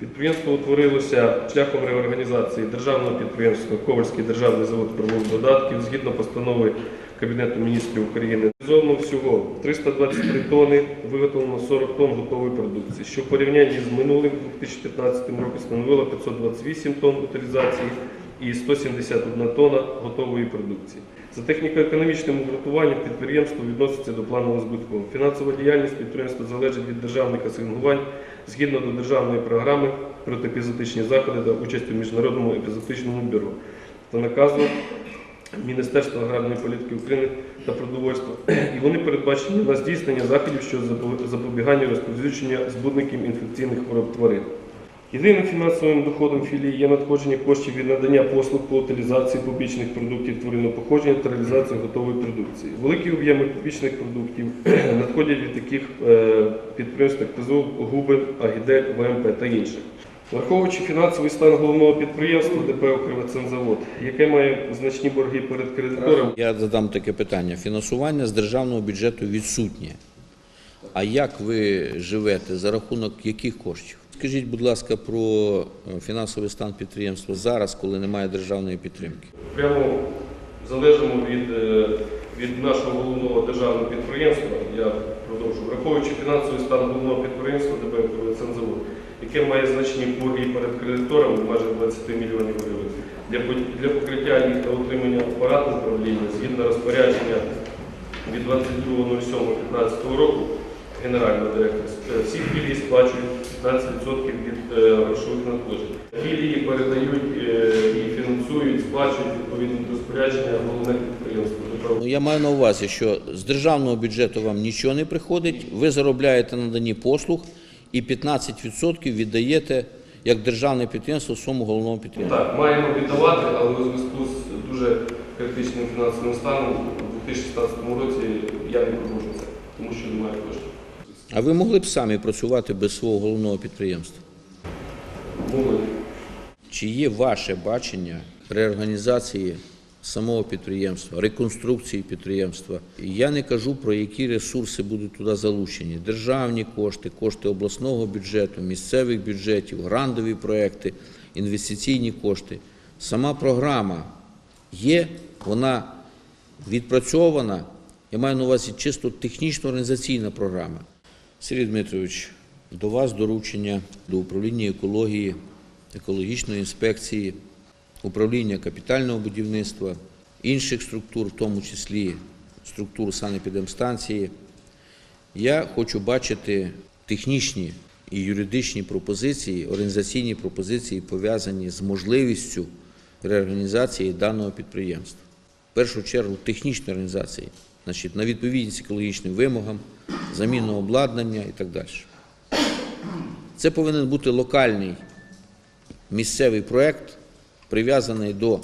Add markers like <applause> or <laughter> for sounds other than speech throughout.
Підприємство утворилося шляхом реорганізації державного підприємства Ковальський державний завод промов додатків згідно постанови Кабінету міністрів України. Зовно всього 323 тони, виготовлено 40 тонн готової продукції, що в порівнянні з минулим 2015 роком становило 528 тонн утилізації і 171 тонна готової продукції. За техніко-економічним обґрунтуванням підприємство відноситься до планового збитку. Фінансова діяльність підприємства залежить від державних асигнувань згідно до державної програми протиепізотичні заходи та участі в міжнародному епізотичному бюро та наказу Міністерства аграрної політики України та продовольства. І вони передбачені на здійснення заходів щодо запобігання розповсюдження збудників інфекційних хвороб тварин. Єдиним фінансовим доходом філії є надходження коштів від надання послуг по утилізації побічних продуктів тваринного походження та реалізації готової продукції. Великі об'єми побічних продуктів <clears throat> надходять від таких е, підприємств, як ТЗО, Губи, Агідель, ВМП та інших. Враховуючи фінансовий стан головного підприємства ДП «Укрвецензавод», яке має значні борги перед кредитором, Я задам таке питання. Фінансування з державного бюджету відсутнє. А як ви живете? За рахунок яких коштів? Скажіть, будь ласка, про е, фінансовий стан підприємства зараз, коли немає державної підтримки. прямо залежимо від, е, від нашого головного державного підприємства, я продовжу, враховуючи фінансовий стан головного підприємства ДП «Укрвецензавод», яке має значні борги перед кредиторами, майже 20 мільйонів гривень, для, покриття їх та утримання апарату управління згідно розпорядження від 22.07.15 року генерального директора, е, всі філії сплачують 15% від е, грошових надходжень. Філії передають е, і фінансують, сплачують відповідно до розпорядження головних підприємств. Ну, я маю на увазі, що з державного бюджету вам нічого не приходить, ви заробляєте на дані послуг і 15% віддаєте як державне підприємство своєму головному підприємству. Так, маємо віддавати, але у зв'язку з дуже критичним фінансовим станом у 2016 році я не продовжу це, тому що немає коштів. А ви могли б самі працювати без свого головного підприємства? Чи є ваше бачення реорганізації самого підприємства, реконструкції підприємства? Я не кажу про які ресурси будуть туди залучені: державні кошти, кошти обласного бюджету, місцевих бюджетів, грандові проекти, інвестиційні кошти. Сама програма є, вона відпрацьована. Я маю на увазі чисто технічно-організаційна програма. Сергій Дмитрович, до вас доручення до управління екології, екологічної інспекції, управління капітального будівництва, інших структур, в тому числі структур санепідемстанції. Я хочу бачити технічні і юридичні пропозиції, організаційні пропозиції, пов'язані з можливістю реорганізації даного підприємства. В першу чергу технічної організації, значить, на відповідність екологічним вимогам, заміну обладнання і так далі. Це повинен бути локальний місцевий проект, прив'язаний до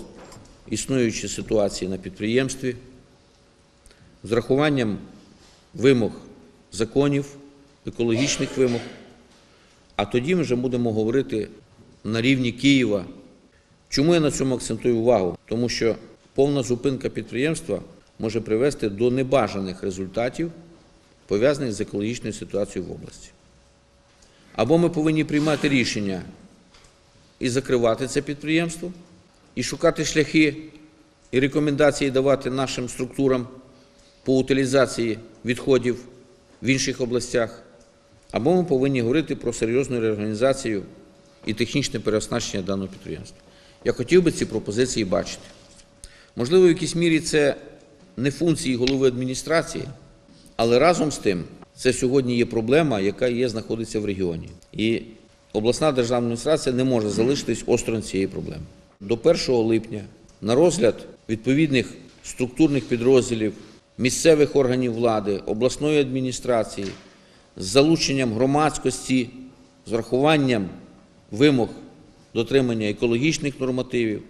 існуючої ситуації на підприємстві, з врахуванням вимог законів, екологічних вимог. А тоді ми вже будемо говорити на рівні Києва. Чому я на цьому акцентую увагу? Тому що повна зупинка підприємства може привести до небажаних результатів, пов'язаних з екологічною ситуацією в області. Або ми повинні приймати рішення і закривати це підприємство, і шукати шляхи і рекомендації давати нашим структурам по утилізації відходів в інших областях, або ми повинні говорити про серйозну реорганізацію і технічне переоснащення даного підприємства. Я хотів би ці пропозиції бачити. Можливо, в якійсь мірі це не функції голови адміністрації, але разом з тим це сьогодні є проблема, яка є, знаходиться в регіоні. І обласна державна адміністрація не може залишитись осторонь цієї проблеми. До 1 липня на розгляд відповідних структурних підрозділів, місцевих органів влади, обласної адміністрації з залученням громадськості, з врахуванням вимог дотримання екологічних нормативів,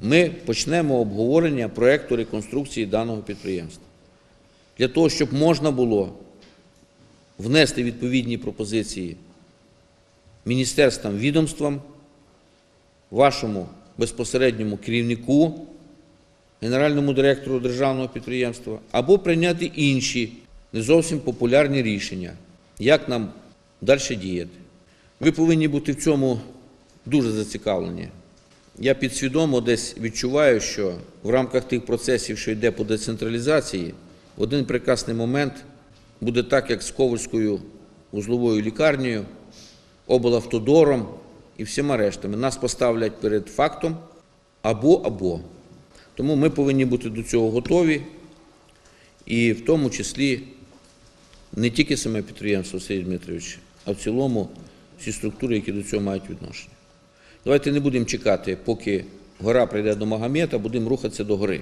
ми почнемо обговорення проекту реконструкції даного підприємства. Для того, щоб можна було внести відповідні пропозиції міністерствам, відомствам, вашому безпосередньому керівнику, генеральному директору державного підприємства, або прийняти інші не зовсім популярні рішення, як нам далі діяти. Ви повинні бути в цьому дуже зацікавлені. Я підсвідомо десь відчуваю, що в рамках тих процесів, що йде по децентралізації, один прекрасний момент буде так, як з Ковальською вузловою лікарнею, облавтодором і всіма рештами. Нас поставлять перед фактом або-або. Тому ми повинні бути до цього готові, і в тому числі не тільки саме підприємство Сергій Дмитрович, а в цілому всі структури, які до цього мають відношення. Давайте не будемо чекати, поки гора прийде до Магомета, будемо рухатися до гори.